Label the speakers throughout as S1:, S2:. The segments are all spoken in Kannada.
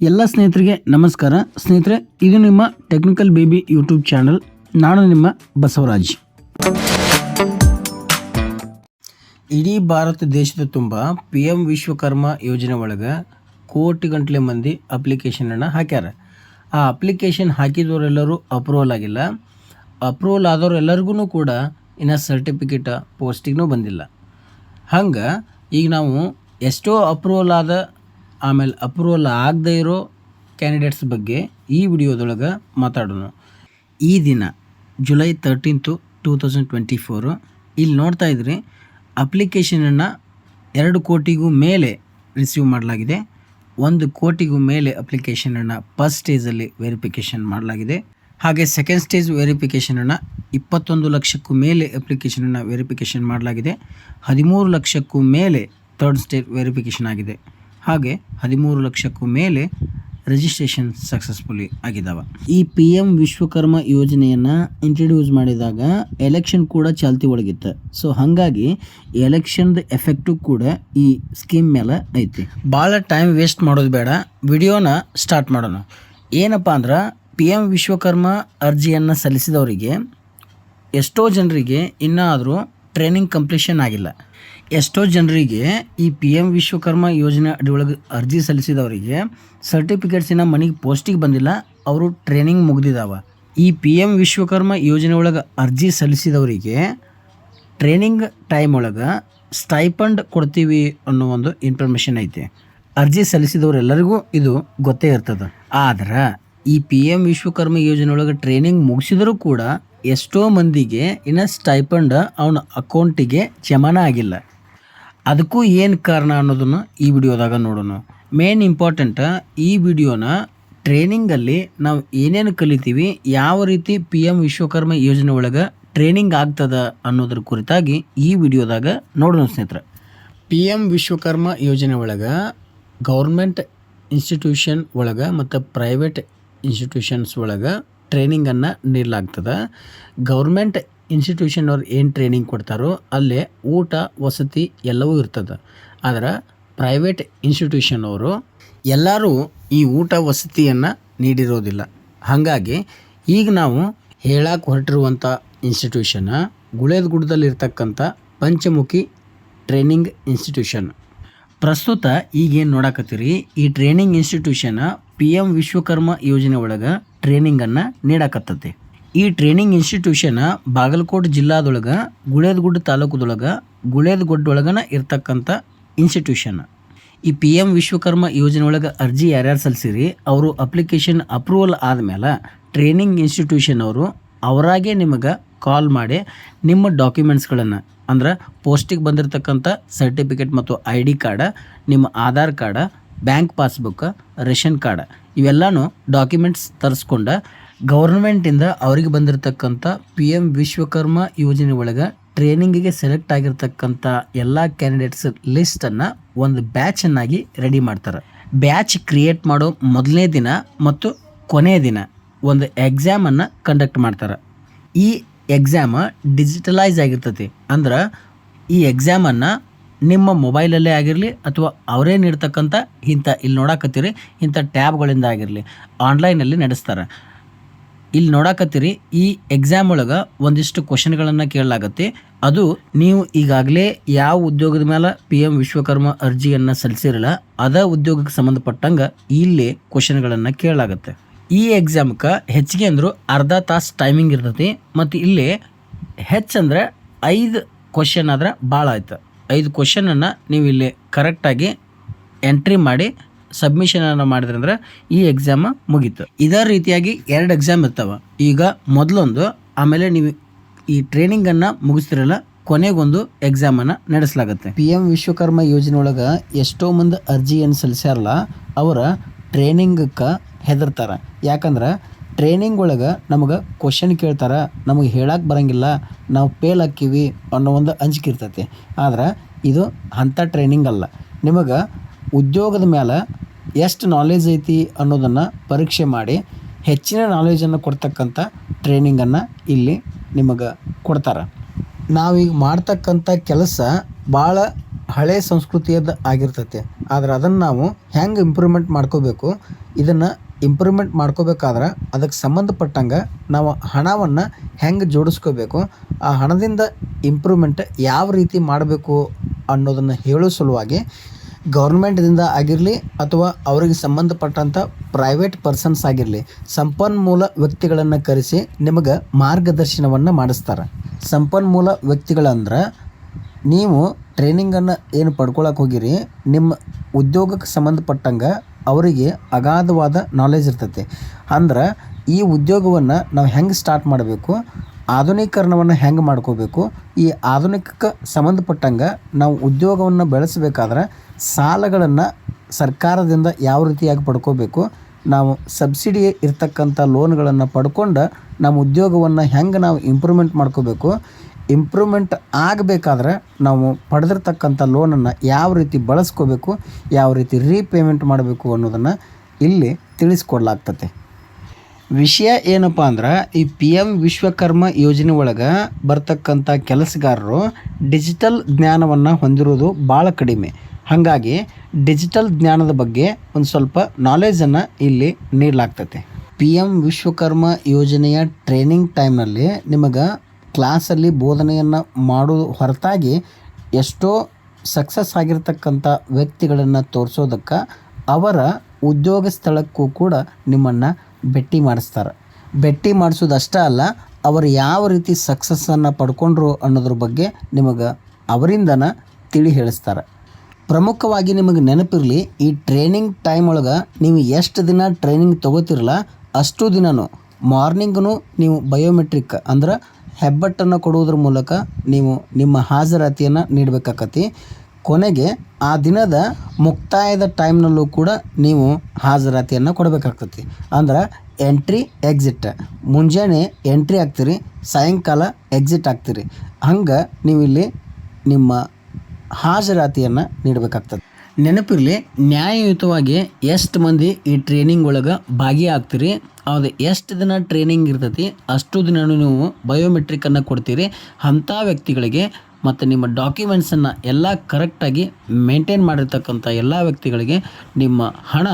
S1: ಎಲ್ಲ ಸ್ನೇಹಿತರಿಗೆ ನಮಸ್ಕಾರ. ಸ್ನೇಹಿತರೆ, ಇದು ನಿಮ್ಮ ಟೆಕ್ನಿಕಲ್ ಬೇಬಿ ಯೂಟ್ಯೂಬ್ ಚಾನಲ್ ನಾನು ನಿಮ್ಮ ಬಸವರಾಜ್. ಇಡೀ ಭಾರತ ದೇಶದ ತುಂಬ ಪಿ ಎಂ ವಿಶ್ವಕರ್ಮ ಯೋಜನೆ ಒಳಗೆ ಕೋಟಿ ಗಂಟಲೆ ಮಂದಿ ಅಪ್ಲಿಕೇಶನನ್ನು ಹಾಕ್ಯಾರ. ಆ ಅಪ್ಲಿಕೇಶನ್ ಹಾಕಿದವರೆಲ್ಲರೂ ಅಪ್ರೂವಲ್ ಆಗಿಲ್ಲ. ಅಪ್ರೂವಲ್ ಆದವರೆಲ್ಲರಿಗೂ ಕೂಡ ಇನ್ನು ಸರ್ಟಿಫಿಕೇಟ ಪೋಸ್ಟಿಗೂ ಬಂದಿಲ್ಲ. ಹಂಗೆ ಈಗ ನಾವು ಎಷ್ಟೋ ಅಪ್ರೂವಲ್ ಆದ ಆಮೇಲೆ ಅಪ್ರೂವಲ್ ಆಗದೇ ಇರೋ ಕ್ಯಾಂಡಿಡೇಟ್ಸ್ ಬಗ್ಗೆ ಈ ವಿಡಿಯೋದೊಳಗೆ ಮಾತಾಡೋಣ. ಈ ದಿನ July thirteenth two thousand twenty four ಇಲ್ಲಿ ನೋಡ್ತಾ ಇದ್ರಿ ಅಪ್ಲಿಕೇಶನನ್ನು ಎರಡು ಕೋಟಿಗೂ ಮೇಲೆ ರಿಸೀವ್ ಮಾಡಲಾಗಿದೆ. ಒಂದು ಕೋಟಿಗೂ ಮೇಲೆ ಅಪ್ಲಿಕೇಶನನ್ನು ಫಸ್ಟ್ ಸ್ಟೇಜಲ್ಲಿ ವೆರಿಫಿಕೇಷನ್ ಮಾಡಲಾಗಿದೆ. ಹಾಗೆ ಸೆಕೆಂಡ್ ಸ್ಟೇಜ್ ವೆರಿಫಿಕೇಷನನ್ನು ಇಪ್ಪತ್ತೊಂದು ಲಕ್ಷಕ್ಕೂ ಮೇಲೆ ಅಪ್ಲಿಕೇಶನನ್ನು ವೆರಿಫಿಕೇಷನ್ ಮಾಡಲಾಗಿದೆ. ಹದಿಮೂರು ಲಕ್ಷಕ್ಕೂ ಮೇಲೆ ಥರ್ಡ್ ಸ್ಟೇಜ್ ವೆರಿಫಿಕೇಷನ್ ಆಗಿದೆ. ಹಾಗೆ ಹದಿಮೂರು ಲಕ್ಷಕ್ಕೂ ಮೇಲೆ ರಿಜಿಸ್ಟ್ರೇಷನ್ ಸಕ್ಸಸ್ಫುಲಿ ಆಗಿದ್ದಾವೆ ಈ ಪಿ ಎಂ ವಿಶ್ವಕರ್ಮ ಯೋಜನೆಯನ್ನು ಇಂಟ್ರೊಡ್ಯೂಸ್ ಮಾಡಿದಾಗ ಎಲೆಕ್ಷನ್ ಕೂಡ ಚಾಲ್ತಿ ಒಳಗಿತ್ತು. ಸೊ ಹಾಗಾಗಿ ಎಲೆಕ್ಷನ್ದು ಎಫೆಕ್ಟು ಕೂಡ ಈ ಸ್ಕೀಮ್ ಮೇಲೆ ಐತಿ. ಭಾಳ ಟೈಮ್ ವೇಸ್ಟ್ ಮಾಡೋದು ಬೇಡ. ವಿಡಿಯೋನ ಸ್ಟಾರ್ಟ್ ಮಾಡೋಣ. ಏನಪ್ಪ ಅಂದ್ರೆ ಪಿ ಎಂ ವಿಶ್ವಕರ್ಮ ಅರ್ಜಿಯನ್ನು ಸಲ್ಲಿಸಿದವರಿಗೆ ಎಷ್ಟೋ ಜನರಿಗೆ ಇನ್ನಾದರೂ ಟ್ರೈನಿಂಗ್ ಕಂಪ್ಲೀಷನ್ ಆಗಿಲ್ಲ. ಎಷ್ಟೋ ಜನರಿಗೆ ಈ ಪಿ ಎಂ ವಿಶ್ವಕರ್ಮ ಯೋಜನೆ ಅಡಿಯೊಳಗೆ ಅರ್ಜಿ ಸಲ್ಲಿಸಿದವರಿಗೆ ಸರ್ಟಿಫಿಕೇಟ್ಸಿನ ಮನೆಗೆ ಪೋಸ್ಟಿಗೆ ಬಂದಿಲ್ಲ, ಅವರು ಟ್ರೈನಿಂಗ್ ಮುಗ್ದಿದಾವ. ಈ ಪಿ ಎಂ ವಿಶ್ವಕರ್ಮ ಯೋಜನೆ ಒಳಗೆ ಅರ್ಜಿ ಸಲ್ಲಿಸಿದವರಿಗೆ ಟ್ರೈನಿಂಗ್ ಟೈಮ್ ಒಳಗೆ ಸ್ಟೈಪಂಡ್ ಕೊಡ್ತೀವಿ ಅನ್ನೋ ಒಂದು ಇನ್ಫಾರ್ಮೇಷನ್ ಐತೆ. ಅರ್ಜಿ ಸಲ್ಲಿಸಿದವರೆಲ್ಲರಿಗೂ ಇದು ಗೊತ್ತೇ ಇರ್ತದೆ. ಆದ್ರೆ ಈ ಪಿ ಎಂ ವಿಶ್ವಕರ್ಮ ಯೋಜನೆ ಒಳಗೆ ಟ್ರೈನಿಂಗ್ ಮುಗಿಸಿದರೂ ಕೂಡ ಎಷ್ಟೋ ಮಂದಿಗೆ ಇನ್ನು ಸ್ಟೈಪಂಡ್ ಅವನ ಅಕೌಂಟಿಗೆ ಜಮಾನ ಆಗಿಲ್ಲ. ಅದಕ್ಕೂ ಏನು ಕಾರಣ ಅನ್ನೋದನ್ನು ಈ ವಿಡಿಯೋದಾಗ ನೋಡೋಣ. ಮೇನ್ ಇಂಪಾರ್ಟೆಂಟ್ ಈ ವಿಡಿಯೋನ ಟ್ರೈನಿಂಗಲ್ಲಿ ನಾವು ಏನೇನು ಕಲಿತೀವಿ, ಯಾವ ರೀತಿ ಪಿ ಎಂ ವಿಶ್ವಕರ್ಮ ಯೋಜನೆ ಒಳಗೆ ಟ್ರೈನಿಂಗ್ ಆಗ್ತದ ಅನ್ನೋದ್ರ ಕುರಿತಾಗಿ ಈ ವಿಡಿಯೋದಾಗ ನೋಡೋಣ ಸ್ನೇಹಿತರೆ. ಪಿ ಎಂ ವಿಶ್ವಕರ್ಮ ಯೋಜನೆ ಒಳಗೆ ಗೌರ್ಮೆಂಟ್ ಇನ್ಸ್ಟಿಟ್ಯೂಷನ್ ಒಳಗೆ ಮತ್ತು ಪ್ರೈವೇಟ್ ಇನ್ಸ್ಟಿಟ್ಯೂಷನ್ಸ್ ಒಳಗೆ ಟ್ರೈನಿಂಗನ್ನು ನೀಡಲಾಗ್ತದೆ. ಗೌರ್ಮೆಂಟ್ ಇನ್ಸ್ಟಿಟ್ಯೂಷನ್ ಅವ್ರು ಏನು ಟ್ರೈನಿಂಗ್ ಕೊಡ್ತಾರೋ ಅಲ್ಲೇ ಊಟ, ವಸತಿ ಎಲ್ಲವೂ ಇರ್ತದೆ. ಆದ್ರೆ ಪ್ರೈವೇಟ್ ಇನ್ಸ್ಟಿಟ್ಯೂಷನ್ ಅವರು ಎಲ್ಲರೂ ಈ ಊಟ, ವಸತಿಯನ್ನು ನೀಡಿರೋದಿಲ್ಲ. ಹಾಗಾಗಿ ಈಗ ನಾವು ಹೇಳಕ್ಕೆ ಹೊರಟಿರುವಂಥ ಇನ್ಸ್ಟಿಟ್ಯೂಷನ್ ಗುಳೇದಗುಡ್ಡದಲ್ಲಿರ್ತಕ್ಕಂಥ ಪಂಚಮುಖಿ ಟ್ರೈನಿಂಗ್ ಇನ್ಸ್ಟಿಟ್ಯೂಷನ್. ಪ್ರಸ್ತುತ ಈಗೇನು ನೋಡಕತ್ತೀರಿ, ಈ training institution P M Vishwakarma ಯೋಜನೆ ಒಳಗೆ ಟ್ರೈನಿಂಗನ್ನು ನೀಡಕತ್ತತಿ. ಈ ಟ್ರೈನಿಂಗ್ ಇನ್ಸ್ಟಿಟ್ಯೂಷನ್ ಬಾಗಲಕೋಟೆ ಜಿಲ್ಲಾದೊಳಗೆ, ಗುಳೇದಗುಡ್ಡ ತಾಲೂಕದೊಳಗೆ, ಗುಳೇದಗುಡ್ಡೊಳಗನ ಇರ್ತಕ್ಕಂಥ ಇನ್ಸ್ಟಿಟ್ಯೂಷನ್. ಈ ಪಿ ಎಂ ವಿಶ್ವಕರ್ಮ ಯೋಜನೆ ಒಳಗೆ ಅರ್ಜಿ ಯಾರ್ಯಾರು ಸಲ್ಲಿಸಿರಿ ಅವರು ಅಪ್ಲಿಕೇಶನ್ ಅಪ್ರೂವಲ್ ಆದಮೇಲೆ ಟ್ರೈನಿಂಗ್ ಇನ್ಸ್ಟಿಟ್ಯೂಷನ್ ಅವರು ಅವರಾಗೆ ನಿಮಗೆ ಕಾಲ್ ಮಾಡಿ ನಿಮ್ಮ ಡಾಕ್ಯುಮೆಂಟ್ಸ್ಗಳನ್ನು, ಅಂದ್ರೆ ಪೋಸ್ಟಿಗೆ ಬಂದಿರತಕ್ಕಂಥ ಸರ್ಟಿಫಿಕೇಟ್ ಮತ್ತು ಐ ಡಿ ಕಾರ್ಡ, ನಿಮ್ಮ Aadhaar card bank passbook, ration card ಇವೆಲ್ಲನೂ ಡಾಕ್ಯುಮೆಂಟ್ಸ್ ತರಿಸ್ಕೊಂಡ ಗೌರ್ಮೆಂಟಿಂದ ಅವರಿಗೆ ಬಂದಿರತಕ್ಕಂಥ ಪಿ ಎಂ ವಿಶ್ವಕರ್ಮ ಯೋಜನೆ ಒಳಗೆ ಟ್ರೈನಿಂಗಿಗೆ ಸೆಲೆಕ್ಟ್ ಆಗಿರ್ತಕ್ಕಂಥ ಎಲ್ಲ ಕ್ಯಾಂಡಿಡೇಟ್ಸ್ ಲಿಸ್ಟನ್ನು ಒಂದು ಬ್ಯಾಚನ್ನಾಗಿ ರೆಡಿ ಮಾಡ್ತಾರೆ. ಬ್ಯಾಚ್ ಕ್ರಿಯೇಟ್ ಮಾಡೋ ಮೊದಲನೇ ದಿನ ಮತ್ತು ಕೊನೆಯ ದಿನ ಒಂದು ಎಕ್ಸಾಮನ್ನು ಕಂಡಕ್ಟ್ ಮಾಡ್ತಾರೆ. ಈ ಎಕ್ಸಾಮ ಡಿಜಿಟಲೈಸ್ ಆಗಿರ್ತತಿ ಅಂದ್ರೆ ಈ ಎಕ್ಸಾಮನ್ನು ನಿಮ್ಮ ಮೊಬೈಲಲ್ಲೇ ಆಗಿರಲಿ ಅಥವಾ ಅವರೇ ನೀಡ್ತಕ್ಕಂಥ ಇಂಥ ಇಲ್ಲಿ ನೋಡಕತ್ತೀರಿ, ಇಂಥ ಟ್ಯಾಬ್ಗಳಿಂದ ಆಗಿರಲಿ, ಆನ್ಲೈನಲ್ಲಿ ನಡೆಸ್ತಾರೆ. ಇಲ್ಲಿ ನೋಡಕತ್ತೀರಿ, ಈ ಎಕ್ಸಾಮ್ ಒಳಗೆ ಒಂದಿಷ್ಟು ಕ್ವಶನ್ಗಳನ್ನು ಕೇಳಲಾಗತ್ತೆ. ಅದು ನೀವು ಈಗಾಗಲೇ ಯಾವ ಉದ್ಯೋಗದ ಮೇಲೆ ಪಿ ಎಂ ವಿಶ್ವಕರ್ಮ ಅರ್ಜಿಯನ್ನು ಸಲ್ಲಿಸಿರಲ್ಲ, ಅದ ಉದ್ಯೋಗಕ್ಕೆ ಸಂಬಂಧಪಟ್ಟಂಗೆ ಇಲ್ಲಿ ಕ್ವಶನ್ಗಳನ್ನು ಕೇಳಲಾಗತ್ತೆ. ಈ ಎಕ್ಸಾಮ್ಗೆ ಹೆಚ್ಚಿಗೆ ಅಂದರೂ ಅರ್ಧ ತಾಸು ಟೈಮಿಂಗ್ ಇರ್ತೈತಿ, ಮತ್ತು ಇಲ್ಲಿ ಹೆಚ್ಚಂದ್ರೆ ಐದು ಕ್ವಶನ್ ಆದ್ರೆ ಭಾಳ ಆಯ್ತು. ಐದು ಕ್ವಶನನ್ನು ನೀವು ಇಲ್ಲಿ ಕರೆಕ್ಟಾಗಿ ಎಂಟ್ರಿ ಮಾಡಿ ಸಬ್ಮಿಷನನ್ನು ಮಾಡಿದ್ರೆ ಅಂದ್ರೆ ಈ ಎಕ್ಸಾಮ ಮುಗೀತು. ಇದೇ ರೀತಿಯಾಗಿ ಎರಡು ಎಕ್ಸಾಮ್ ಇರ್ತಾವೆ. ಈಗ ಮೊದಲೊಂದು, ಆಮೇಲೆ ನೀವು ಈ ಟ್ರೈನಿಂಗನ್ನು ಮುಗಿಸ್ತಿರಲ್ಲ, ಕೊನೆಗೊಂದು ಎಕ್ಸಾಮನ್ನು ನಡೆಸಲಾಗುತ್ತೆ. ಪಿ ಎಂ ವಿಶ್ವಕರ್ಮ ಯೋಜನೆ ಒಳಗೆ ಎಷ್ಟೋ ಮಂದಿ ಅರ್ಜಿಯನ್ನು ಸಲ್ಲಿಸ್ಯಾರಲ್ಲ, ಅವರ ಟ್ರೈನಿಂಗಕ್ಕೆ ಹೆದರ್ತಾರೆ. ಯಾಕಂದ್ರೆ ಟ್ರೈನಿಂಗ್ ಒಳಗೆ ನಮಗೆ ಕ್ವಶನ್ ಕೇಳ್ತಾರೆ, ನಮಗೆ ಹೇಳಕ್ಕೆ ಬರಂಗಿಲ್ಲ, ನಾವು ಫೇಲ್ ಆಕ್ಕೀವಿ ಅನ್ನೋ ಒಂದು ಅಂಜಿಕೆ ಇರ್ತೈತಿ. ಆದ್ರೆ ಇದು ಅಂಥ ಟ್ರೈನಿಂಗ್ ಅಲ್ಲ. ನಿಮಗೆ ಉದ್ಯೋಗದ ಮೇಲೆ ಎಷ್ಟು ನಾಲೆಜ್ ಐತಿ ಅನ್ನೋದನ್ನು ಪರೀಕ್ಷೆ ಮಾಡಿ ಹೆಚ್ಚಿನ ನಾಲೆಜನ್ನು ಕೊಡ್ತಕ್ಕಂಥ ಟ್ರೈನಿಂಗನ್ನು ಇಲ್ಲಿ ನಿಮಗೆ ಕೊಡ್ತಾರೆ. ನಾವೀಗ ಮಾಡ್ತಕ್ಕಂಥ ಕೆಲಸ ಭಾಳ ಹಳೆ ಸಂಸ್ಕೃತಿಯದ್ದು ಆಗಿರ್ತೈತಿ. ಆದ್ರೆ ಅದನ್ನು ನಾವು ಹೆಂಗೆ ಇಂಪ್ರೂವ್ಮೆಂಟ್ ಮಾಡ್ಕೋಬೇಕು, ಇದನ್ನು ಇಂಪ್ರೂವ್ಮೆಂಟ್ ಮಾಡ್ಕೋಬೇಕಾದ್ರೆ ಅದಕ್ಕೆ ಸಂಬಂಧಪಟ್ಟಂಗೆ ನಾವು ಹಣವನ್ನು ಹೆಂಗೆ ಜೋಡಿಸ್ಕೋಬೇಕು, ಆ ಹಣದಿಂದ ಇಂಪ್ರೂವ್ಮೆಂಟ್ ಯಾವ ರೀತಿ ಮಾಡಬೇಕು ಅನ್ನೋದನ್ನು ಹೇಳೋ ಸಲುವಾಗಿ ಗೌರ್ಮೆಂಟ್ದಿಂದ ಆಗಿರಲಿ ಅಥವಾ ಅವರಿಗೆ ಸಂಬಂಧಪಟ್ಟಂಥ ಪ್ರೈವೇಟ್ ಪರ್ಸನ್ಸ್ ಆಗಿರಲಿ ಸಂಪನ್ಮೂಲ ವ್ಯಕ್ತಿಗಳನ್ನು ಕರೆಸಿ ನಿಮಗೆ ಮಾರ್ಗದರ್ಶನವನ್ನು ಮಾಡಿಸ್ತಾರೆ. ಸಂಪನ್ಮೂಲ ವ್ಯಕ್ತಿಗಳಂದ್ರೆ ನೀವು ಟ್ರೈನಿಂಗನ್ನು ಏನು ಪಡ್ಕೊಳಕ್ಕೆ ಹೋಗಿರಿ, ನಿಮ್ಮ ಉದ್ಯೋಗಕ್ಕೆ ಸಂಬಂಧಪಟ್ಟಂಗೆ ಅವರಿಗೆ ಅಗಾಧವಾದ ನಾಲೆಜ್ ಇರ್ತೈತಿ. ಅಂದ್ರೆ ಈ ಉದ್ಯೋಗವನ್ನು ನಾವು ಹೆಂಗೆ ಸ್ಟಾರ್ಟ್ ಮಾಡಬೇಕು, ಆಧುನೀಕರಣವನ್ನು ಹೆಂಗೆ ಮಾಡ್ಕೋಬೇಕು, ಈ ಆಧುನಿಕಕ್ಕೆ ಸಂಬಂಧಪಟ್ಟಂಗೆ ನಾವು ಉದ್ಯೋಗವನ್ನು ಬೆಳೆಸಬೇಕಾದ್ರೆ ಸಾಲಗಳನ್ನು ಸರ್ಕಾರದಿಂದ ಯಾವ ರೀತಿಯಾಗಿ ಪಡ್ಕೋಬೇಕು, ನಾವು ಸಬ್ಸಿಡಿ ಇರ್ತಕ್ಕಂಥ ಲೋನ್ಗಳನ್ನು ಪಡ್ಕೊಂಡು ನಮ್ಮ ಉದ್ಯೋಗವನ್ನು ಹೆಂಗೆ ನಾವು ಇಂಪ್ರೂವ್ಮೆಂಟ್ ಮಾಡ್ಕೋಬೇಕು ಇಂಪ್ರೂವ್ಮೆಂಟ್ ಆಗಬೇಕಾದ್ರೆ ನಾವು ಪಡೆದಿರ್ತಕ್ಕಂಥ ಲೋನನ್ನು ಯಾವ ರೀತಿ ಬಳಸ್ಕೋಬೇಕು, ಯಾವ ರೀತಿ ರೀಪೇಮೆಂಟ್ ಮಾಡಬೇಕು ಅನ್ನೋದನ್ನು ಇಲ್ಲಿ ತಿಳಿಸ್ಕೊಡ್ಲಾಗ್ತತೆ. ವಿಷಯ ಏನಪ್ಪ ಅಂದ್ರೆ, ಈ ಪಿ ಎಂ ವಿಶ್ವಕರ್ಮ ಯೋಜನೆ ಒಳಗೆ ಬರ್ತಕ್ಕಂಥ ಕೆಲಸಗಾರರು ಡಿಜಿಟಲ್ ಜ್ಞಾನವನ್ನು ಹೊಂದಿರೋದು ಭಾಳ ಕಡಿಮೆ. ಹಾಗಾಗಿ ಡಿಜಿಟಲ್ ಜ್ಞಾನದ ಬಗ್ಗೆ ಒಂದು ಸ್ವಲ್ಪ ನಾಲೆಜನ್ನು ಇಲ್ಲಿ ನೀಡಲಾಗ್ತತೆ. ಪಿ ಎಂ ವಿಶ್ವಕರ್ಮ ಯೋಜನೆಯ ಟ್ರೈನಿಂಗ್ ಟೈಮ್ನಲ್ಲಿ ನಿಮಗೆ ಕ್ಲಾಸಲ್ಲಿ ಬೋಧನೆಯನ್ನು ಮಾಡೋ ಹೊರತಾಗಿ ಎಷ್ಟೋ ಸಕ್ಸಸ್ ಆಗಿರ್ತಕ್ಕಂಥ ವ್ಯಕ್ತಿಗಳನ್ನು ತೋರಿಸೋದಕ್ಕೆ ಅವರ ಉದ್ಯೋಗ ಸ್ಥಳಕ್ಕೂ ಕೂಡ ನಿಮ್ಮನ್ನು ಭೇಟಿ ಮಾಡಿಸ್ತಾರೆ. ಭೇಟಿ ಮಾಡಿಸೋದಷ್ಟೇ ಅಲ್ಲ, ಅವರು ಯಾವ ರೀತಿ ಸಕ್ಸಸ್ಸನ್ನು ಪಡ್ಕೊಂಡ್ರು ಅನ್ನೋದ್ರ ಬಗ್ಗೆ ನಿಮಗೆ ಅವರಿಂದನ ತಿಳಿ ಹೇಳಿಸ್ತಾರೆ. ಪ್ರಮುಖವಾಗಿ ನಿಮಗೆ ನೆನಪಿರಲಿ, ಈ ಟ್ರೈನಿಂಗ್ ಟೈಮ್ ಒಳಗೆ ನೀವು ಎಷ್ಟು ದಿನ ಟ್ರೈನಿಂಗ್ ತೊಗೋತಿರಲ್ಲ ಅಷ್ಟು ದಿನವೂ ಮಾರ್ನಿಂಗೂ ನೀವು ಬಯೋಮೆಟ್ರಿಕ್ ಅಂದ್ರೆ ಹೆಬ್ಬಟ್ಟನ್ನು ಕೊಡುವುದ್ರ ಮೂಲಕ ನೀವು ನಿಮ್ಮ ಹಾಜರಾತಿಯನ್ನು ನೀಡಬೇಕಾಕತಿ ಕೊನೆಗೆ ಆ ದಿನದ ಮುಕ್ತಾಯದ ಟೈಮ್ನಲ್ಲೂ ಕೂಡ ನೀವು ಹಾಜರಾತಿಯನ್ನು ಕೊಡಬೇಕಾಗ್ತತಿ ಅಂದ್ರೆ ಎಂಟ್ರಿ, ಎಕ್ಸಿಟ್. ಮುಂಜಾನೆ ಎಂಟ್ರಿ ಆಗ್ತೀರಿ, ಸಾಯಂಕಾಲ ಎಕ್ಸಿಟ್ ಆಗ್ತೀರಿ. ಹಂಗೆ ನೀವು ಇಲ್ಲಿ ನಿಮ್ಮ ಹಾಜರಾತಿಯನ್ನು ನೀಡಬೇಕಾಗ್ತದೆ ನೆನಪಿರಲಿ, ನ್ಯಾಯಯುತವಾಗಿ ಎಷ್ಟು ಮಂದಿ ಈ ಟ್ರೈನಿಂಗ್ ಒಳಗೆ ಭಾಗಿಯಾಗ್ತೀರಿ? ಅದು ಎಷ್ಟು ದಿನ ಟ್ರೈನಿಂಗ್ ಇರ್ತೈತಿ, ಅಷ್ಟು ದಿನ ನೀವು ಬಯೋಮೆಟ್ರಿಕನ್ನು ಕೊಡ್ತೀರಿ. ಅಂಥ ವ್ಯಕ್ತಿಗಳಿಗೆ ಮತ್ತು ನಿಮ್ಮ ಡಾಕ್ಯುಮೆಂಟ್ಸನ್ನು ಎಲ್ಲ ಕರೆಕ್ಟಾಗಿ ಮೇಂಟೈನ್ ಮಾಡಿರ್ತಕ್ಕಂಥ ಎಲ್ಲ ವ್ಯಕ್ತಿಗಳಿಗೆ ನಿಮ್ಮ ಹಣ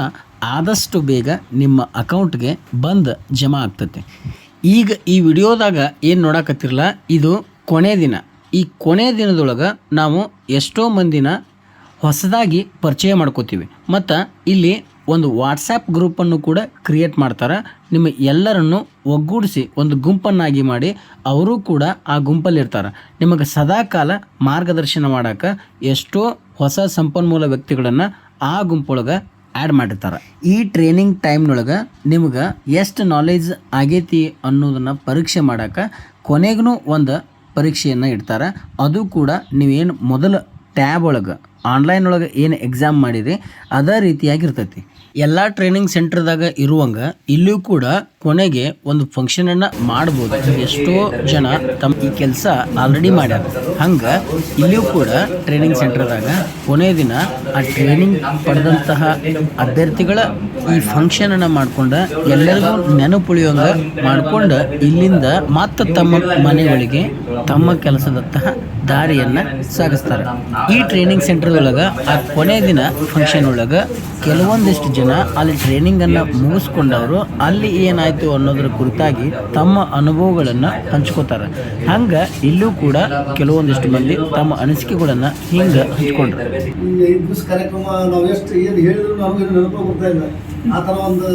S1: ಆದಷ್ಟು ಬೇಗ ನಿಮ್ಮ ಅಕೌಂಟ್ಗೆ ಬಂದು ಜಮಾ ಆಗ್ತೈತಿ. ಈಗ ಈ ವಿಡಿಯೋದಾಗ ಏನು ನೋಡಕತ್ತಿರಲ್ಲ, ಇದು ಕೊನೆ ದಿನ. ಈ ಕೊನೆ ದಿನದೊಳಗೆ ನಾವು ಎಷ್ಟೋ ಮಂದಿನ ಹೊಸದಾಗಿ ಪರಿಚಯ ಮಾಡ್ಕೋತೀವಿ. ಮತ್ತು ಇಲ್ಲಿ ಒಂದು ವಾಟ್ಸಪ್ ಗ್ರೂಪನ್ನು ಕೂಡ ಕ್ರಿಯೇಟ್ ಮಾಡ್ತಾರೆ. ನಿಮ್ಮ ಎಲ್ಲರನ್ನು ಒಗ್ಗೂಡಿಸಿ ಒಂದು ಗುಂಪನ್ನಾಗಿ ಮಾಡಿ ಅವರು ಕೂಡ ಆ ಗುಂಪಲ್ಲಿರ್ತಾರೆ. ನಿಮಗೆ ಸದಾಕಾಲ ಮಾರ್ಗದರ್ಶನ ಮಾಡೋಕೆ ಎಷ್ಟೋ ಹೊಸ ಸಂಪನ್ಮೂಲ ವ್ಯಕ್ತಿಗಳನ್ನು ಆ ಗುಂಪೊಳಗೆ ಆ್ಯಡ್ ಮಾಡಿರ್ತಾರೆ. ಈ ಟ್ರೈನಿಂಗ್ ಟೈಮ್ನೊಳಗೆ ನಿಮ್ಗೆ ಎಷ್ಟು ನಾಲೆಜ್ ಆಗೈತಿ ಅನ್ನೋದನ್ನು ಪರೀಕ್ಷೆ ಮಾಡೋಕೆ ಕೊನೆಗೂ ಒಂದು ಪರೀಕ್ಷೆಯನ್ನು ಇಡ್ತಾರೆ. ಅದು ಕೂಡ ನೀವೇನು ಮೊದಲು ಟ್ಯಾಬ್ ಒಳಗೆ ಆನ್ಲೈನ್ ಒಳಗೆ ಏನು ಎಕ್ಸಾಮ್ ಮಾಡಿರಿ, ಅದೇ ರೀತಿಯಾಗಿರ್ತೈತಿ. ಎಲ್ಲ ಟ್ರೈನಿಂಗ್ ಸೆಂಟರ್ದಾಗ ಇರುವಂಗ ಇಲ್ಲೂ ಕೂಡ ಕೊನೆಗೆ ಒಂದು ಫಂಕ್ಷನ್ ಅನ್ನ ಮಾಡಬಹುದು ಎಷ್ಟೋ ಜನ ತಮ್ಮ ಈ ಕೆಲಸ ಆಲ್ರೆಡಿ ಮಾಡ್ಯಾರ. ಹಂಗ ಇಲ್ಲಿಯೂ ಕೂಡ ಟ್ರೈನಿಂಗ್ ಸೆಂಟರ್ದಾಗ ಕೊನೆ ದಿನ ಆ ಟ್ರೈನಿಂಗ್ ಪಡೆದಂತಹ ಅಭ್ಯರ್ಥಿಗಳ ಈ ಫಂಕ್ಷನ್ ಅನ್ನ ಮಾಡ್ಕೊಂಡ ಎಲ್ಲರಿಗೂ ನೆನಪುಳಿಯೋಂಗ ಮಾಡ್ಕೊಂಡ ಇಲ್ಲಿಂದ ಮತ್ತೆ ತಮ್ಮ ಮನೆಗಳಿಗೆ ತಮ್ಮ ಕೆಲಸದತ್ತ ದಾರಿಯನ್ನು ಸಾಗಿಸ್ತಾರೆ. ಈ ಟ್ರೈನಿಂಗ್ ಸೆಂಟರ್ ಒಳಗೆ ಆ ಕೊನೆ ದಿನ ಫಂಕ್ಷನ್ ಒಳಗೆ ಕೆಲವೊಂದಿಷ್ಟು ಜನ ಅಲ್ಲಿ ಟ್ರೈನಿಂಗನ್ನು ಮುಗಿಸ್ಕೊಂಡವರು ಅಲ್ಲಿ ಏನಾಯಿತು ಅನ್ನೋದ್ರ ಕುರಿತಾಗಿ ತಮ್ಮ ಅನುಭವಗಳನ್ನು ಹಂಚ್ಕೋತಾರೆ. ಹಂಗೆ ಇಲ್ಲೂ ಕೂಡ ಕೆಲವೊಂದಿಷ್ಟು ಮಂದಿ ತಮ್ಮ ಅನಿಸಿಕೆಗಳನ್ನು ಹಿಂಗೆ ಹಂಚ್ಕೊಂಡ್ರು.
S2: ಆ ಥರ ಒಂದು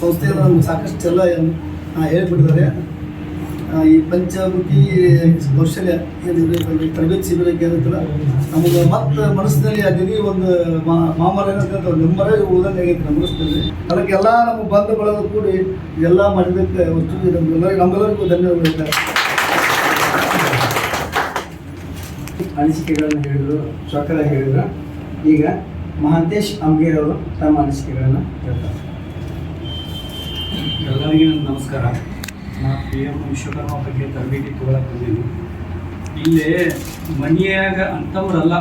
S2: ಸಂಸ್ಥೆಯಿಂದ ನಮ್ಗೆ ಸಾಕಷ್ಟು ಎಲ್ಲ ಹೇಳ್ಬಿಟ್ಟಿದ್ದಾರೆ. ಈ ಪಂಚಮುಖಿ ಕೌಶಲ್ಯ ತರಬೇತಿ ಶಿಬಿರಕ್ಕೆ ಏನಂತಲ್ಲ ನಮಗೆ ಮತ್ತೆ ಮನಸ್ಸಿನಲ್ಲಿ ಅದೇ ಒಂದು ಮಾಮೂಲಿ ಏನಂತ ನಂಬರೇ ಓದಂಗೆ ಆಗೈತೆ ನಮ್ಮ ಮನಸ್ಸಿನಲ್ಲಿ. ಅದಕ್ಕೆಲ್ಲ ನಮ್ಮ ಬಂಧು ಬಳಗ ಕೂಡಿ ಎಲ್ಲ ಮಾಡಿದಕ್ಕೆ ವಸ್ತು ನಮ್ಗೆಲ್ಲರಿಗೂ ನಮ್ಗೆಲ್ಲರಿಗೂ ಧನ್ಯವಾದಗಳು.
S3: ಅನಿಸಿಕೆಗಳನ್ನು ಹೇಳಿದರು ಚೊಕ್ಕದ ಹೇಳಿದರು. ಈಗ ಮಹಾಂತೇಶ್ ಅಂಬೇರ್ ಅವರು ತಮ್ಮ ಅನಿಸಿಕೆಗಳನ್ನು ಹೇಳ್ತಾರೆ.
S4: ಎಲ್ಲರಿಗೂ ನಮಸ್ಕಾರ. ನಾನು ಪಿ ಎಂ ವಿಶ್ವಕರ್ಮ ಬಗ್ಗೆ ತರಬೇತಿ ತೊಗೊಳಕ್ಕೆ ಬಂದೀನಿ ಇಲ್ಲಿ ಮನೆಯಾಗ ಅಂಥವ್ರಲ್ಲ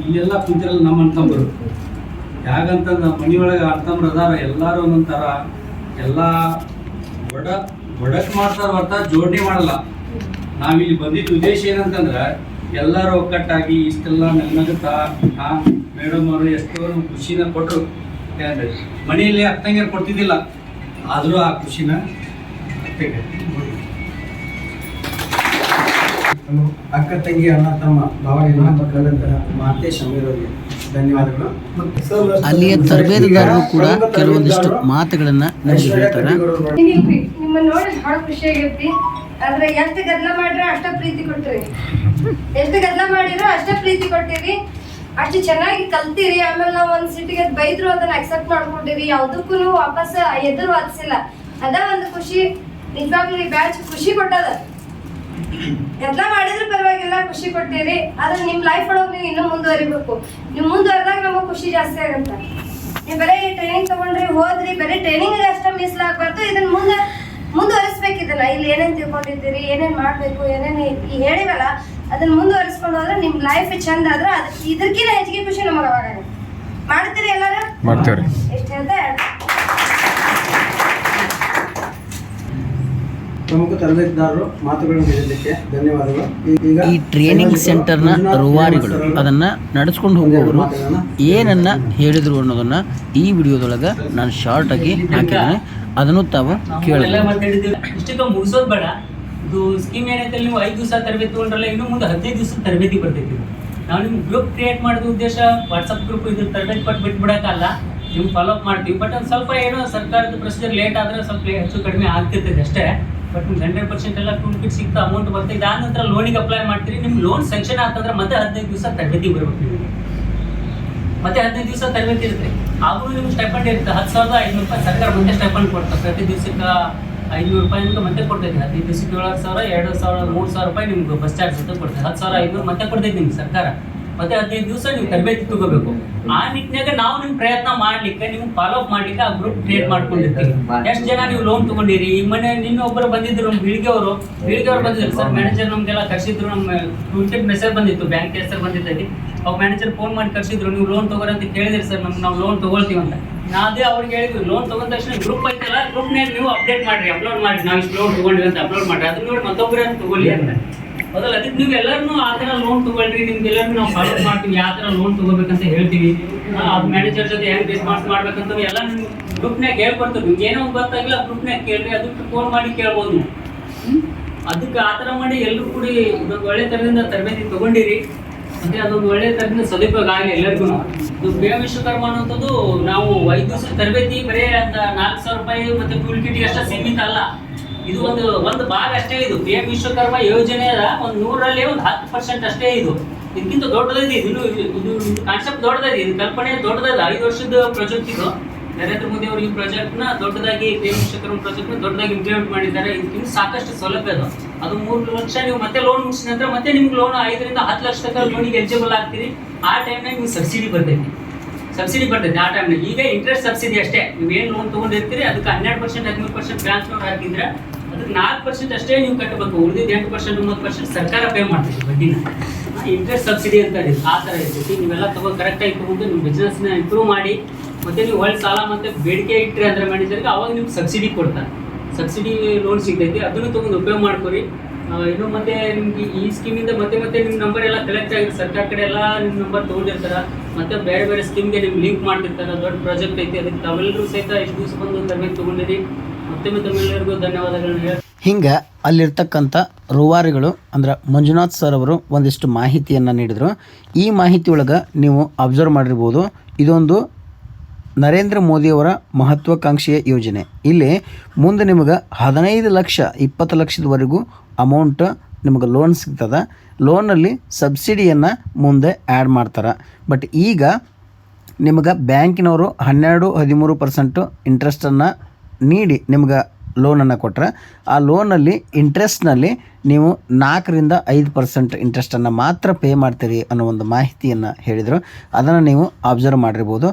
S4: ಇಲ್ಲೆಲ್ಲ ಕುಂತಿರಲ್ಲ ನಮ್ಮ ಅಂತಂಬರು ಯಾಕಂತಂದ್ರೆ ಮನೆಯೊಳಗೆ ಅಂತಂಬ್ರು ಅದಾರ, ಎಲ್ಲರೂ ಒಂದೊಂಥರ ಥರ ಎಲ್ಲ ಒಡ ಒಡಕ್ ಮಾಡ್ತಾರ ಹೊರ್ತ ಜೋಡಣೆ ಮಾಡಲ್ಲ. ನಾವಿಲ್ಲಿ ಬಂದಿದ್ದ ಉದ್ದೇಶ ಏನಂತಂದ್ರೆ, ಎಲ್ಲರೂ ಒಕ್ಕಟ್ಟಾಗಿ ಇಷ್ಟೆಲ್ಲ ನೆನಗುತ್ತಾ ಹಾಂ ಮೇಡಮ್ ಅವರು ಎಷ್ಟೋ ಖುಷಿನ ಕೊಟ್ಟರು ಮನೆಯಲ್ಲಿ ಅಕ್ಕಂಗೆ ಕೊಡ್ತಿದ್ದಿಲ್ಲ. ಆದರೂ ಆ ಖುಷಿನ ಅತ್ತೆಗೆ
S3: ಅಕ್ಕ ತಂಗಿ ಅಣ್ಣ ತಮ್ಮ ಭಾವನೆಗಳನ್ನು ಕಳೆದಂತಹ ಮಾತೆ ಅಮೀರ್ ಅವರಿಗೆ ಧನ್ಯವಾದಗಳು.
S1: ಅಲ್ಲಿಯ ತರಬೇತುದಾರರು ಕೂಡ ಕೆಲವೊಂದಿಷ್ಟು ಮಾತುಗಳನ್ನ ನಮಗೆ ಹೇಳ್ತಾರೆ
S5: ನಿಮ್ಮನ್ನ ನೋಡಿ ಬಹಳ ಖುಷಿ ಆಗೈತಿ ಆದ್ರೆ ಎಷ್ಟು ಗದ್ಲ ಮಾಡ್ರ ಅಷ್ಟ ಪ್ರೀತಿ ಕೊಟ್ಟಿರಿ ಎಷ್ಟು ಗದ್ದಲ ಮಾಡಿದ್ರು ಅಷ್ಟ ಪ್ರೀತಿ ಕೊಟ್ಟಿರಿ ಅಷ್ಟು ಚೆನ್ನಾಗಿ ಕಲ್ತಿರಿ. ಆಮೇಲೆ ನಾವ್ ಒಂದ್ ಸಿಟಿಗೆ ಬೈದ್ರು ಅದನ್ನ ಅಕ್ಸೆಪ್ಟ್ ಮಾಡ್ಕೊಂಡಿರಿ. ಯಾವ್ದಕ್ಕೂ ವಾಪಸ್ ಎದುರು ವಾದಿಸಿಲ್ಲ ಅದ ಒಂದು ಖುಷಿ. ನಿಜವಾಗ್ಲೂ ಈ ಬ್ಯಾಚ್ ಖುಷಿ ಕೊಟ್ಟದ. ಎಲ್ಲ ಮಾಡಿದ್ರೆ ಪರವಾಗಿಲ್ಲ ಖುಷಿ ಕೊಟ್ಟಿರಿ ಆದ್ರೆ ನಿಮ್ ಲೈಫ್ ಒಳಗೆ ನೀವು ಇನ್ನೂ ಮುಂದುವರಿಬೇಕು. ನೀವು ಮುಂದುವರೆದಾಗ ನಮಗೆ ಖುಷಿ ಜಾಸ್ತಿ ಆಗುತ್ತೆ. ನೀವು ಬರೀ ಟ್ರೈನಿಂಗ್ ತಗೊಂಡ್ರಿ ಹೋದ್ರಿ ಬರೀ ಟ್ರೈನಿಂಗ್ ಅಷ್ಟ ಮೀಸಲಾಗಬಾರ್ದು ಇದನ್ನ ಮುಂದೆ ಮುಂದುವರಿಸ್ಬೇಕು ಇದನ್ನ. ಇಲ್ಲಿ ಏನೇನು ತಿಳ್ಕೊಂಡಿದ್ದೀರಿ ಏನೇನು ಮಾಡಬೇಕು ಏನೇನು ಈ ಹೇಳಿವಲ್ಲ ಅದನ್ನ ಮುಂದುವರಿಸ್ಕೊಂಡು ಹೋದ್ರೆ ನಿಮ್ ಲೈಫ್ ಚಂದ ಆದ್ರೆ ಅದಕ್ಕೆ ಇದಕ್ಕಿಂತ ಹೆಚ್ಚಿಗೆ ಖುಷಿ ನಮಗೆ ಅವಾಗ. ಮಾಡ್ತೀರಿ ಎಲ್ಲಾರು?
S6: ಮಾಡ್ತೇವ್ರಿ.
S5: ಎಷ್ಟು ಹೇಳ್ತಾ
S3: ಪ್ರಮುಖ ತರಬೇತಿದಾರರು ಮಾತುಗಳನ್ನು ಹೇಳಿದ್ದಕ್ಕೆ ಧನ್ಯವಾದಗಳು. ಈಗ
S1: ಈ ಟ್ರೈನಿಂಗ್ ಸೆಂಟರ್ನ ರೂವಾರಿಗಳು ಅದನ್ನು ನಡೆಸ್ಕೊಂಡು ಹೋಗುವವರು ಏನನ್ನ ಹೇಳಿದ್ರು ಅನ್ನೋದನ್ನ ಈ ವಿಡಿಯೋದೊಳಗೆ ನಾನು ಶಾರ್ಟ್ ಆಗಿ ಹಾಕಿದ್ದೇನೆ. ಅದನ್ನು ತಾವು
S7: ಕೇಳಿ ಇಷ್ಟಕ್ಕೆ ಮುಗಿಸೋದು ಬೇಡ. ಇದು ಸ್ಕೀಮ್ ಏನೈತೆ ನೀವು ಐದು ದಿವಸ ತರಬೇತಿ ತಗೊಂಡ್ರಲ್ಲ ಇನ್ನು ಮುಂದೆ ಹದಿನೈದು ದಿವಸ ತರಬೇತಿ ಬರ್ತೈತಿ. ನಾವು ನಿಮ್ಗೆ ಗ್ರೂಪ್ ಕ್ರಿಯೇಟ್ ಮಾಡಿದ ಉದ್ದೇಶ ವಾಟ್ಸಪ್ ಗ್ರೂಪ್ ಇದ್ರ ತರಬೇತಿ ಕೊಟ್ಟು ಬಿಟ್ಬಿಡಕ್ಕಲ್ಲ ನಿಮ್ಗೆ ಫಾಲೋ ಅಪ್ ಮಾಡ್ತೀವಿ. ಬಟ್ ಒಂದು ಸ್ವಲ್ಪ ಏನೋ ಸರ್ಕಾರದ ಪ್ರೊಸೀಜರ್ ಲೇಟ್ ಆದರೆ ಸ್ವಲ್ಪ ಹೆಚ್ಚು ಕಡಿಮೆ ಆಗ್ತಿರ್ತೈತೆ ಅಷ್ಟೇ. ಬಟ್ ನಿಮ್ಗೆ ಹಂಡ್ರೆಡ್ ಪರ್ಸೆಂಟ್ ಎಲ್ಲ ಟೂಲ್ ಕಿಟ್ ಸಿಗ್ತಾ ಅಮೌಂಟ್ ಬರ್ತಾ ಇದಾದ ನಂತರ ಲೋನಿಗೆ ಅಪ್ಲೈ ಮಾಡ್ತೀರಿ. ನಿಮ್ಗೆ ಲೋನ್ ಸ್ಯಾಂಕ್ಷನ್ ಆಗ್ತಂದ್ರೆ ಮತ್ತೆ ಹದಿನೈದು ದಿವಸ ತರಬೇತಿ ಬರ್ಬೇಕು ನಿಮಗೆ. ಮತ್ತೆ ಹದಿನೈದು ದಿವಸ ತರಬೇತಿ ಇರುತ್ತೆ. ಆಗೂ ನಿಮ್ಗೆ ಸ್ಟೈಫಂಡ್ ಇರುತ್ತೆ. ಹತ್ತು ಸಾವಿರದ ಐನೂರು ರೂಪಾಯಿ. ಸರ್ಕಾರ ಮತ್ತೆ ಸ್ಟೈಫಂಡ್ ಕೊಡ್ತಾರೆ ಪ್ರತಿ ದಿವಸಕ್ಕೆ ಐನೂರು ರೂಪಾಯಿ ಅಂತ ಮತ್ತೆ ಕೊಡ್ತೈತೆ ಹದಿನೈದು ದಿವಸಕ್ಕೆ ಏಳು ಸಾವಿರ, ಎರಡು ಸಾವಿರ, ಮೂರು ಸಾವಿರ ರೂಪಾಯಿ ನಿಮ್ಗೆ ಬಸ್ ಚಾರ್ಜ್ ಅಂತ ಕೊಡ್ತೈತೆ ಹತ್ತು ಸಾವಿರ, ಐನೂರು ಮತ್ತೆ ಕೊಡ್ತೈತೆ ನಿಮ್ಗೆ ಸರ್ಕಾರ. ಮತ್ತೆ ಹದಿನೈದು ದಿವಸ ನೀವು ತರಬೇತಿ ತಗೋಬೇಕು. ಆ ನಿಟ್ಟಿನಾಗ ನಾವು ನಿಮ್ ಪ್ರಯತ್ನ ಮಾಡ್ಲಿಕ್ಕೆ ನಿಮ್ಗೆ ಫಾಲೋ ಅಪ್ ಮಾಡ್ಲಿಕ್ಕೆ ಆ ಗ್ರೂಪ್ ಕ್ರಿಯೇಟ್ ಮಾಡ್ಕೊಂಡಿರ್ತೀವಿ. ಎಷ್ಟು ಜನ ನೀವು ಲೋನ್ ತಗೊಂಡಿರಿ? ಈ ಮನೆ ನಿನ್ನೆ ಒಬ್ಬರು ಬಂದಿದ್ರು ನಮ್ ಬೀಳಿಗೆ ಅವರು ಬೀಳಿಗೆ ಅವರು ಬಂದಿದ್ರು. ಸರ್ ಮ್ಯಾನೇಜರ್ ನಮ್ಗೆಲ್ಲ ಕರ್ಸಿದ್ರು, ನಮ್ಮ ಟ್ವಿಟರ್ ಮೆಸೇಜ್ ಬಂದಿತ್ತು ಬ್ಯಾಂಕ್ ಹೆಸರು ಬಂದಿದ್ದಾಗಿ ಅವ್ರ ಮ್ಯಾನೇಜರ್ ಫೋನ್ ಮಾಡಿ ಕರ್ಸಿದ್ರು, ನೀವು ಲೋನ್ ತಗೋರಿ ಅಂತ ಕೇಳಿದ್ರಿ ಸರ್, ನಮ್ಗೆ ನಾವು ಲೋನ್ ತಗೊಳ್ತೀವಿ ಅಂತ. ಅದೇ ಅವ್ರಿಗೆ ಹೇಳಿದ್ವಿ ಲೋನ್ ತಗೊಂಡ ತಕ್ಷಣ ಗ್ರೂಪ್ ಐತಲ್ಲ ಗ್ರೂಪ್ನಾಗ ನೀವು ಅಪ್ಡೇಟ್ ಮಾಡ್ರಿ ಅಪ್ಲೋಡ್ ಮಾಡಿ ನಾವು ಇಷ್ಟು ಲೋನ್ ತಗೊಂಡ್ವಿ ಅಂತ ಅಪ್ಲೋಡ್ ಮಾಡ್ರಿ. ಅದನ್ನ ನೋಡಿ ಮತ್ತೊಬ್ಬರೇ ತಗೊಳ್ಳಿ ಅಂತ. ಅದಕ್ಕೆ ನೀವು ಎಲ್ಲರನ್ನೂ ಆ ಥರ ಲೋನ್ ತಗೊಳ್ರಿ ನಿಮ್ಗೆ ಎಲ್ಲರೂ ನಾವು ಫಾಲೋ ಮಾಡ್ತೀವಿ, ಯಾವ ಥರ ಲೋನ್ ತಗೋಬೇಕಂತ ಹೇಳ್ತೀವಿ. ಅದು ಮ್ಯಾನೇಜರ್ ಜೊತೆ ಹೆಂಗ್ ರೆಸ್ಪಾನ್ಸ್ ಮಾಡ್ಬೇಕಂತ ಎಲ್ಲ ನಿಮ್ಗೆ ಗ್ರೂಪ್ನಾಗ ಹೇಳ್ಕೊಡ್ತೀವಿ ನಿಮ್ಗೆ ಏನೋ ಗೊತ್ತಾಗಿಲ್ಲ ಗ್ರೂಪ್ನಾಗ ಕೇಳ್ರಿ, ಅದಕ್ಕೆ ಫೋನ್ ಮಾಡಿ ಕೇಳ್ಬೋದು? ಅದಕ್ಕೆ ಆ ಥರ ಮಾಡಿ ಎಲ್ಲರೂ ಕೂಡಿ ಒಳ್ಳೆ ಥರದಿಂದ ತರಬೇತಿ ತಗೊಂಡಿರಿ. ಮತ್ತೆ ಅದೊಂದು ಒಳ್ಳೆ ತರದಿಂದ ಸದುಪಯೋಗ ಆಗಲಿ ಎಲ್ಲರಿಗೂ. ಇದು ಬೇ ವಿಶ್ವಕರ್ಮ ಅನ್ನೋಂಥದ್ದು ನಾವು ಐದು ದಿವಸ ತರಬೇತಿ, ಬರೀ ಅಂತ ನಾಲ್ಕು ಸಾವಿರ ರೂಪಾಯಿ ಮತ್ತೆ ಟೂಲ್ ಕಿಟ್ ಅಷ್ಟೇ ಸೀಮಿತ ಅಲ್ಲ. ಇದು ಒಂದು ಒಂದು ಭಾಗ ಅಷ್ಟೇ ಇದು. ಪಿ ಎಂ ವಿಶ್ವಕರ್ಮ ಯೋಜನೆಯ ಒಂದು ನೂರಲ್ಲಿ ಒಂದು ಹತ್ತು ಪರ್ಸೆಂಟ್ ಅಷ್ಟೇ ಇದು. ಇದಕ್ಕಿಂತ ದೊಡ್ಡದಿದೆ ಇದು ಇದು ಕಾನ್ಸೆಪ್ಟ್ ದೊಡ್ಡದಿದೆ ಇದು ಕಲ್ಪನೆ ದೊಡ್ಡದಿದೆ ಐದು ವರ್ಷದ ಪ್ರಾಜೆಕ್ಟ್ ಇದು. ನರೇಂದ್ರ ಮೋದಿ ಅವರು ಈ ಪ್ರಾಜೆಕ್ಟ್ನ ದೊಡ್ಡದಾಗಿ ಪಿ ಎಂ ವಿಶ್ವಕರ್ಮ ಪ್ರಾಜೆಕ್ಟ್ನ ದೊಡ್ಡದಾಗಿ ಇಂಪ್ಲಿಮೆಂಟ್ ಮಾಡಿದ್ದಾರೆ. ಇದಕ್ಕಿಂತ ಸಾಕಷ್ಟು ಸೌಲಭ್ಯ ಅದು. ಅದು ಮೂರು ಲಕ್ಷ ನೀವು ಮತ್ತೆ ಲೋನ್ ಮುಗಿಸಿದ ನಂತರ ಮತ್ತೆ ನಿಮ್ಗೆ ಲೋನ್ ಐದರಿಂದ ಹತ್ತು ಲಕ್ಷ ತನಕ ಲೋನಿಗೆ ಎಲಿಜಿಬಲ್ ಆಗ್ತೀರಿ. ಆ ಟೈಮ್ನಾಗ ನೀವು ಸಬ್ಸಿಡಿ ಬರ್ತೈತಿ. ಸಬ್ಸಿಡಿ ಬರ್ತೈತಿ ಆ ಟೈಮ್ನಾಗ ಈಗ ಇಂಟ್ರೆಸ್ಟ್ ಸಬ್ಸಿಡಿ ಅಷ್ಟೇ. ನೀವು ಏನು ಲೋನ್ ತೊಗೊಂಡಿರ್ತೀರಿ, ಅದಕ್ಕೆ ಹನ್ನೆರಡು ಪರ್ಸೆಂಟ್ ಹದಿಮೂರು ಪರ್ಸೆಂಟ್ ಬ್ಯಾಂಕ್ನವ್ರು ಹಾಕಿದ್ರೆ ನಾಲ್ಕು ಪರ್ಸೆಂಟ್ ಅಷ್ಟೇ ನೀವು ಕಟ್ಟಬೇಕು. ಉಳಿದಿದ್ದು ಎಂಟು ಪರ್ಸೆಂಟ್ ಒಂಬತ್ತು ಪರ್ಸೆಂಟ್ ಸರ್ಕಾರ ಪೇ ಮಾಡ್ತೀವಿ ಬಡ್ಡಿನ. ಇಂಟ್ರೆಸ್ಟ್ ಸಬ್ಸಿಡಿ ಅಂತ ಇದೆ ಆ ಥರ ಇರ್ತೈತಿ. ನೀವೆಲ್ಲ ತಗೋ ಕರೆಕ್ಟಾಗಿ ತಗೊಂಡು ನಿಮ್ಮ ಬಿಸ್ನೆಸ್ನ ಇಂಪ್ರೂವ್ ಮಾಡಿ, ಮತ್ತೆ ನೀವು ಒಳ್ಳೆ ಸಾಲ ಮತ್ತೆ ಬೇಡಿಕೆ ಇಟ್ಟರೆ ಅಂದರೆ ಮ್ಯಾನೇಜರ್ಗೆ ಅವಾಗ ನಿಮ್ಗೆ ಸಬ್ಸಿಡಿ ಕೊಡ್ತಾರೆ. ಸಬ್ಸಿಡಿ ಲೋನ್ ಸಿಗ್ತೈತಿ, ಅದನ್ನು ತಗೊಂಡು ಉಪಯೋಗ ಮಾಡ್ಕೊರಿ. ಇನ್ನು ಮತ್ತೆ ನಿಮ್ಗೆ ಈ ಸ್ಕೀಮಿಂದ ಮತ್ತೆ ಮತ್ತೆ ನಿಮ್ಮ ನಂಬರ್ ಎಲ್ಲ ಕಲೆಕ್ಟ್ ಆಗಿದೆ ಸರ್ಕಾರ ಕಡೆ ಎಲ್ಲ ನಿಮ್ಮ ನಂಬರ್ ತೊಗೊಂಡಿರ್ತಾರ. ಮತ್ತೆ ಬೇರೆ ಬೇರೆ ಸ್ಕೀಮ್ಗೆ ನಿಮ್ಗೆ ಲಿಂಕ್ ಮಾಡ್ತಿರ್ತಾರೆ. ದೊಡ್ಡ ಪ್ರಾಜೆಕ್ಟ್ ಐತಿ, ಅದಕ್ಕೆ ತಾವೆಲ್ಲರೂ ಸಹಿತ ಎಷ್ಟು ದಿವಸ ಬಂದು ತರಬೇತಿ ತೊಗೊಂಡಿರಿ. ಹೇಳಿ.
S1: ಹಿಂಗೆ ಅಲ್ಲಿರ್ತಕ್ಕಂಥ ರೂವಾರಿಗಳು, ಅಂದ್ರೆ ಮಂಜುನಾಥ್ ಸರ್ ಅವರು ಒಂದಿಷ್ಟು ಮಾಹಿತಿಯನ್ನು ನೀಡಿದರು. ಈ ಮಾಹಿತಿ ಒಳಗೆ ನೀವು ಅಬ್ಸರ್ವ್ ಮಾಡಿರ್ಬೋದು. ಇದೊಂದು ನರೇಂದ್ರ ಮೋದಿಯವರ ಮಹತ್ವಾಕಾಂಕ್ಷೆಯ ಯೋಜನೆ. ಇಲ್ಲಿ ಮುಂದೆ ನಿಮಗೆ ಹದಿನೈದು ಲಕ್ಷ, ಇಪ್ಪತ್ತು ಲಕ್ಷದವರೆಗೂ ಅಮೌಂಟ್ ನಿಮಗೆ ಲೋನ್ ಸಿಗ್ತದೆ. ಲೋನಲ್ಲಿ ಸಬ್ಸಿಡಿಯನ್ನು ಮುಂದೆ ಆ್ಯಡ್ ಮಾಡ್ತಾರೆ. ಬಟ್ ಈಗ ನಿಮಗೆ ಬ್ಯಾಂಕಿನವರು ಹನ್ನೆರಡು ಹದಿಮೂರು ಪರ್ಸೆಂಟು ಇಂಟ್ರೆಸ್ಟನ್ನು ನೀಡಿ ನಿಮ್ಗೆ ಲೋನನ್ನು ಕೊಟ್ಟರೆ ಆ ಲೋನಲ್ಲಿ ಇಂಟ್ರೆಸ್ಟ್ನಲ್ಲಿ ನೀವು ನಾಲ್ಕರಿಂದ ಐದು ಪರ್ಸೆಂಟ್ ಇಂಟ್ರೆಸ್ಟನ್ನು ಮಾತ್ರ ಪೇ ಮಾಡ್ತೀರಿ ಅನ್ನೋ ಒಂದು ಮಾಹಿತಿಯನ್ನು ಹೇಳಿದರು. ಅದನ್ನು ನೀವು ಅಬ್ಸರ್ವ್ ಮಾಡಿರ್ಬೋದು.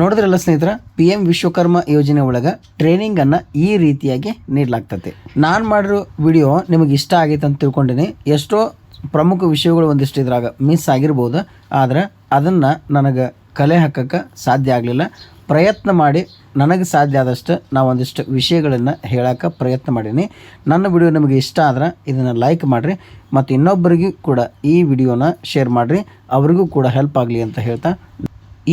S1: ನೋಡಿದ್ರಲ್ಲ ಸ್ನೇಹಿತರ ಪಿ ಎಂ ವಿಶ್ವಕರ್ಮ ಯೋಜನೆ ಒಳಗೆ ಟ್ರೈನಿಂಗನ್ನು ಈ ರೀತಿಯಾಗಿ ನೀಡಲಾಗ್ತದೆ ನಾನು ಮಾಡಿರೋ ವಿಡಿಯೋ ನಿಮಗೆ ಇಷ್ಟ ಆಗೈತೆ ಅಂತ ತಿಳ್ಕೊಂಡಿನಿ. ಎಷ್ಟೋ ಪ್ರಮುಖ ವಿಷಯಗಳು ಒಂದಿಷ್ಟು ಇದ್ರಾಗ ಮಿಸ್ ಆಗಿರ್ಬೋದು. ಆದರೆ ಅದನ್ನು ನನಗೆ ಕಲೆ ಹಾಕಕ್ಕೆ ಸಾಧ್ಯ ಆಗಲಿಲ್ಲ. ಪ್ರಯತ್ನ ಮಾಡಿ ನನಗೆ ಸಾಧ್ಯ ಆದಷ್ಟು ನಾವು ಒಂದಿಷ್ಟು ವಿಷಯಗಳನ್ನು ಹೇಳೋಕ್ಕೆ ಪ್ರಯತ್ನ ಮಾಡೀನಿ. ನನ್ನ ವಿಡಿಯೋ ನಿಮಗೆ ಇಷ್ಟ ಆದ್ರೆ ಇದನ್ನು ಲೈಕ್ ಮಾಡಿರಿ ಮತ್ತು ಇನ್ನೊಬ್ಬರಿಗೂ ಕೂಡ ಈ ವಿಡಿಯೋನ ಶೇರ್ ಮಾಡಿರಿ. ಅವರಿಗೂ ಕೂಡ ಹೆಲ್ಪ್ ಆಗಲಿ ಅಂತ ಹೇಳ್ತಾ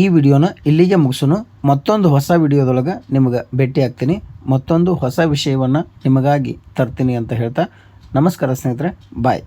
S1: ಈ ವಿಡಿಯೋನ ಇಲ್ಲಿಗೆ ಮುಗಿಸೋನು. ಮತ್ತೊಂದು ಹೊಸ ವಿಡಿಯೋದೊಳಗೆ ನಿಮಗೆ ಭೇಟಿ ಆಗ್ತೀನಿ ಮತ್ತೊಂದು ಹೊಸ ವಿಷಯವನ್ನು ನಿಮಗಾಗಿ ತರ್ತೀನಿ ಅಂತ ಹೇಳ್ತಾ ನಮಸ್ಕಾರ ಸ್ನೇಹಿತರೆ ಬಾಯ್